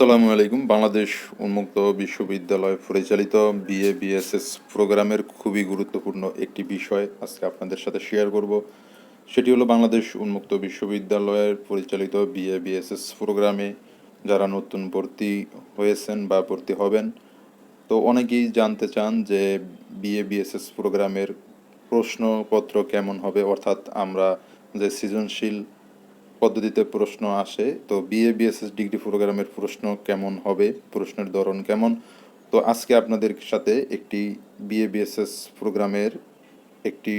আসসালামু আলাইকুম। বাংলাদেশ উন্মুক্ত বিশ্ববিদ্যালয় পরিচালিত বিএ বিএসএস প্রোগ্রামের খুবই গুরুত্বপূর্ণ একটি বিষয় আজকে আপনাদের সাথে শেয়ার করব। সেটি হলো বাংলাদেশ উন্মুক্ত বিশ্ববিদ্যালয়ের পরিচালিত বিএ বিএসএস প্রোগ্রামে যারা নতুন ভর্তি হয়েছেন বা ভর্তি হবেন। তো অনেকেই জানতে চান যে বিএ বিএসএস প্রোগ্রামের প্রশ্নপত্র কেমন হবে? অর্থাৎ আমরা যে সৃজনশীল পদ্ধতিতে প্রশ্ন আসে, তো বিএ বিএসএস ডিগ্রি প্রোগ্রামের প্রশ্ন কেমন হবে, প্রশ্নের ধরন কেমন? তো আজকে আপনাদের সাথে একটি বিএ বিএসএস প্রোগ্রামের একটি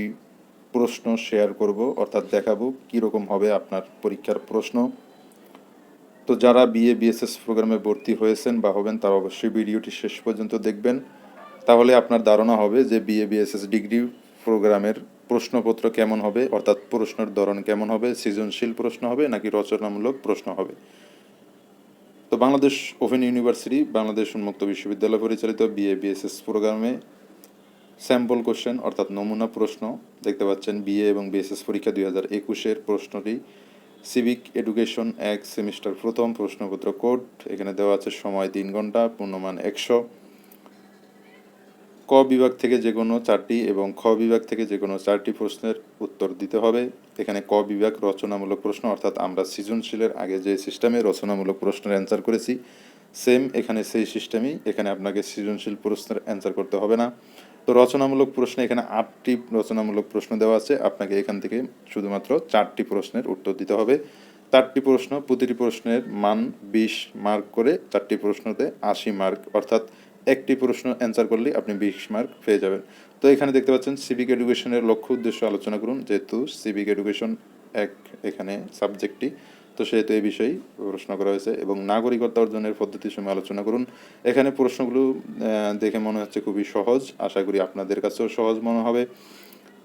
প্রশ্ন শেয়ার করব, অর্থাৎ দেখাবো কীরকম হবে আপনার পরীক্ষার প্রশ্ন। তো যারা বিএ বিএসএস প্রোগ্রামে ভর্তি হয়েছেন বা হবেন, তারা অবশ্যই ভিডিওটি শেষ পর্যন্ত দেখবেন। তাহলে আপনার ধারণা হবে যে বিএ বিএসএস ডিগ্রি প্রোগ্রামের প্রশ্নপত্র কেমন হবে? অর্থাৎ প্রশ্নের ধরন কেমন হবে? সৃজনশীল প্রশ্ন হবে নাকি রচনামূলক প্রশ্ন হবে? তো বাংলাদেশ ওপেন ইউনিভার্সিটি, বাংলাদেশ উন্মুক্ত বিশ্ববিদ্যালয় পরিচালিত বিএ বিএসএস প্রোগ্রামে স্যাম্পল কোশ্চেন অর্থাৎ নমুনা প্রশ্ন দেখতে পাচ্ছেন বিএ এবং বিএসএস পরীক্ষা দুই হাজার একুশের প্রশ্নটি। সিভিক এডুকেশন এক সেমিস্টার প্রথম প্রশ্নপত্র কোড, এখানে দেওয়া আছে সময় তিন ঘণ্টা, পূর্ণমান একশো। ক বিভাগ থেকে যে কোনো চারটি এবং খ বিভাগ থেকে যে কোনো চারটি প্রশ্নের উত্তর দিতে হবে। এখানে ক বিভাগ রচনামূলক প্রশ্ন, অর্থাৎ আমরা সৃজনশীলের আগে যে সিস্টেমে রচনামূলক প্রশ্নের অ্যান্সার করেছি সেম এখানে সেই সিস্টেমই, এখানে আপনাকে সৃজনশীল প্রশ্নের অ্যান্সার করতে হবে না। তো রচনামূলক প্রশ্নে এখানে আটটি রচনামূলক প্রশ্ন দেওয়া আছে, আপনাকে এখান থেকে শুধুমাত্র চারটি প্রশ্নের উত্তর দিতে হবে। চারটি প্রশ্ন, প্রতিটি প্রশ্নের মান বিশ মার্ক করে চারটি প্রশ্নতে আশি মার্ক, অর্থাৎ একটি প্রশ্ন অ্যান্সার করলে আপনি বিশ মার্ক পেয়ে যাবেন। তো এখানে দেখতে পাচ্ছেন সিভিক এডুকেশনের লক্ষ্য উদ্দেশ্য আলোচনা করুন। যেহেতু সিভিক এডুকেশন এক এখানে সাবজেক্টটি তো সেহেতু এই বিষয়েই প্রশ্ন করা হয়েছে এবং নাগরিকত্ব অর্জনের পদ্ধতির সময় আলোচনা করুন। এখানে প্রশ্নগুলো দেখে মনে হচ্ছে খুবই সহজ। আশা করি আপনাদের কাছেও সহজ মনে হবে।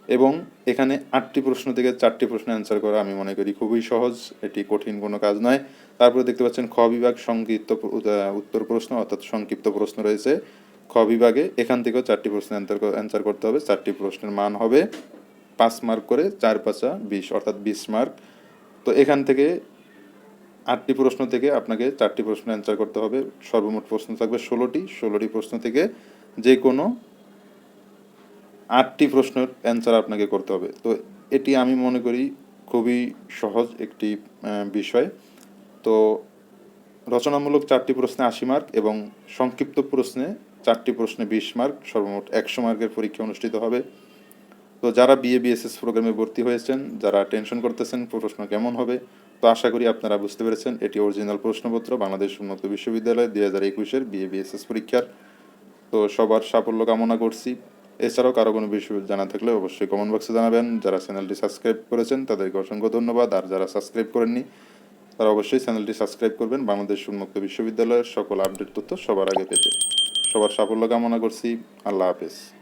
এবং এখানে আটটি প্রশ্ন থেকে চারটি প্রশ্ন অ্যান্সার করা আমি মনে করি খুবই সহজ। এটি কঠিন কোনো কাজ নয়। তারপরে দেখতে পাচ্ছেন খ বিভাগ সংক্ষিপ্ত উত্তর প্রশ্ন অর্থাৎ সংক্ষিপ্ত প্রশ্ন রয়েছে। খ বিভাগে এখান থেকেও চারটি প্রশ্ন অ্যান্সার করতে হবে। চারটি প্রশ্নের মান হবে পাঁচ মার্ক করে চার পাঁচা বিশ, অর্থাৎ বিশ মার্ক তো এখান থেকে আটটি প্রশ্ন থেকে আপনাকে চারটি প্রশ্ন অ্যান্সার করতে হবে। সর্বমোট প্রশ্ন থাকবে ষোলোটি। ষোলোটি প্রশ্ন থেকে যে কোনো আটটি প্রশ্নের অ্যান্সার আপনাকে করতে হবে। তো এটি আমি মনে করি খুবই সহজ একটি বিষয়। তো রচনামূলক চারটি প্রশ্নে আশি মার্ক এবং সংক্ষিপ্ত প্রশ্নে চারটি প্রশ্নে বিশ মার্ক সর্বমোট একশো মার্কের পরীক্ষা অনুষ্ঠিত হবে। তো যারা বিএ বিএসএস প্রোগ্রামে ভর্তি হয়েছেন, যারা টেনশন করতেছেন, প্রশ্ন কেমন হবে, তো আশা করি আপনারা বুঝতে পেরেছেন, এটি অরিজিনাল প্রশ্নপত্র বাংলাদেশ উন্নত বিশ্ববিদ্যালয় দুই হাজার একুশের বিএ বিএসএস পরীক্ষার। তো সবার সাফল্য কামনা করছি। এছাড়াও কারও কোনো বিষয় জানা থাকলে অবশ্যই কমেন্ট বক্সে জানাবেন। যারা চ্যানেলটি সাবস্ক্রাইব করেছেন, তাদেরকে অসংখ্য ধন্যবাদ। আর যারা সাবস্ক্রাইব করেননি, তারা অবশ্যই চ্যানেলটি সাবস্ক্রাইব করবেন। বাংলাদেশ উন্মুক্ত বিশ্ববিদ্যালয়ের সকল আপডেট তথ্য সবার আগে পেতে। সবার সাফল্য কামনা করছি। আল্লাহ হাফেজ।